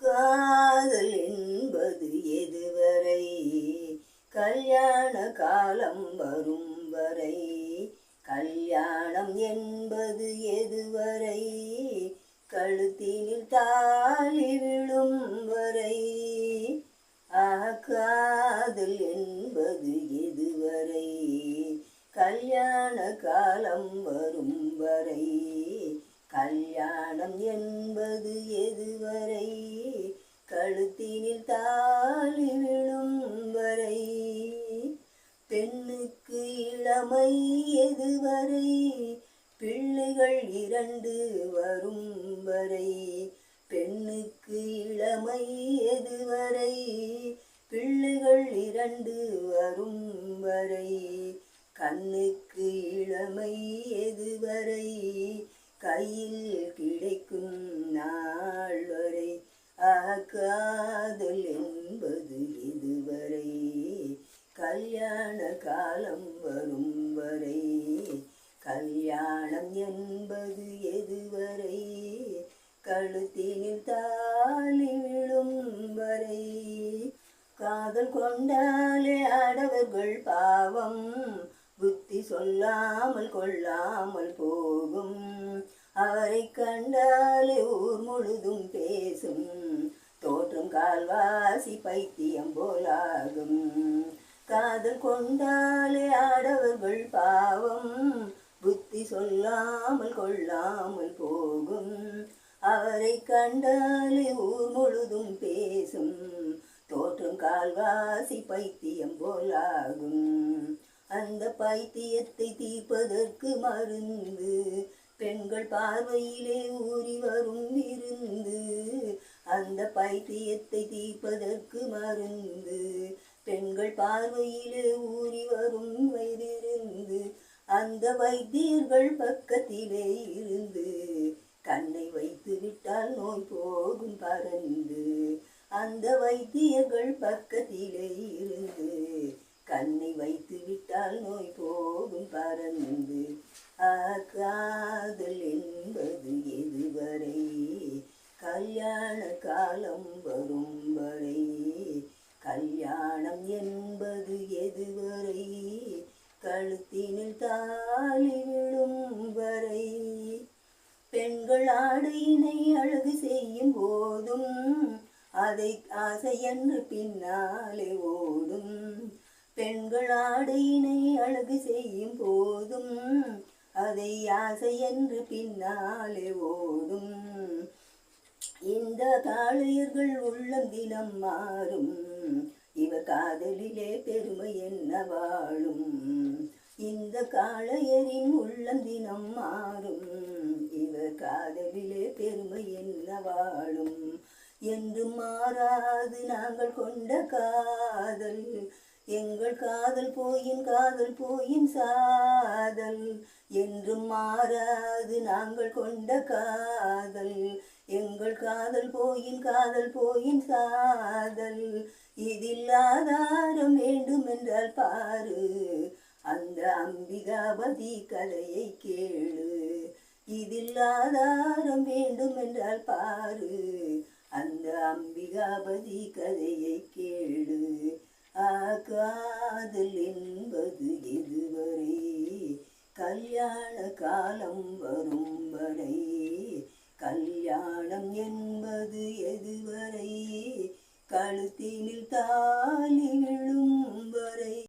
காதல் என்பது எதுவரை? கல்யாண காலம் வரும் வரை. கல்யாணம் என்பது எதுவரை? கழுத்தினில் தாலி விழும் வரை. காதல் என்பது எதுவரை? கல்யாண காலம் வரும் வரை. கல்யாணம் என்பது எதுவரை? தாலி விழும் வரை பெண்ணுக்கு இளமை எதுவரை? பிள்ளைகள் இரண்டு வரும் வரை பெண்ணுக்கு இளமை எதுவரை? பிள்ளைகள் இரண்டு வரும் வரை கண்ணுக்கு இளமை எதுவரை? கையில் கிடைக்கும் நான் காதல் என்பது இதுவரை கல்யாண காலம் வரும் வரை. கல்யாணம் என்பது எதுவரை கழுத்தினில் தாலி விழும் வரை. காதல் கொண்டாலே ஆடவர்கள் பாவம் புத்தி சொல்லாமல் கொள்ளாமல் போகும். அவரை கண்டாலே ஊர் முழுதும் பேசும் தோற்றும் கால்வாசி பைத்தியம் போலாகும். காதல் கொண்டாலே ஆடவர்கள் பாவம். புத்தி சொல்லாமல் கொள்ளாமல் போகும். அவரை கண்டாலே ஊர் முழுதும் பேசும். தோற்றம் கால்வாசி பைத்தியம் போலாகும். அந்த பைத்தியத்தை தீர்ப்பதற்கு மருந்து. பெண்கள் பார்வையிலே ஊறி வரும் இருந்து அந்த பைத்தியத்தை தீர்ப்பதற்கு மருந்து. பெண்கள் பார்வையிலே ஊறி வரும் வயிறிருந்து அந்த வைத்தியர்கள் பக்கத்திலே இருந்து கண்ணை வைத்து விட்டால் நோய் போகும் பறந்து அந்த வைத்தியர்கள் பக்கத்திலே இருந்து கண்ணை வைத்து விட்டால் நோய் போகும் பறந்து ஆ, காதல் என்பது எதுவரை கல்யாண காலம் வரும் வரை கல்யாணம் என்பது எதுவரை? கழுத்தினில் தாலி விழும் வரை. பெண்கள் ஆடையினை அழகு செய்யும் போதும் அதை ஆசை என்று பின்னாலே ஓடும். பெண்கள் ஆடையினை அழகு செய்யும் போதும் அதை ஆசை என்று பின்னாலே ஓடும். இந்த காளையர்கள் உள்ளம் தினம் மாறும். இவர் காதலிலே பெருமை என்ன வாழும்? இந்த காளையரின் உள்ளம் தினம் மாறும். இவர் காதலிலே பெருமை என்ன வாழும்? என்று மாறாது நாங்கள் கொண்ட காதல். எங்கள் காதல் போயின் காதல் போயின் சாதல். என்று மாறாது நாங்கள் கொண்ட காதல். உங்கள் காதல் போயின் காதல் போயின் காதல். இதில் ஆதாரம் வேண்டுமென்றால் பாரு. அந்த அம்பிகாபதி கதையை கேளு. இதில் ஆதாரம் வேண்டுமென்றால் பாரு. அந்த அம்பிகாபதி கதையை கேளு. ஆ காதல் என்பது இதுவரை. கல்யாண காலம் வரும் வரை. கல்யாணம் என்பது எதுவரை? கழுத்தினில் தாலி விழும் வரை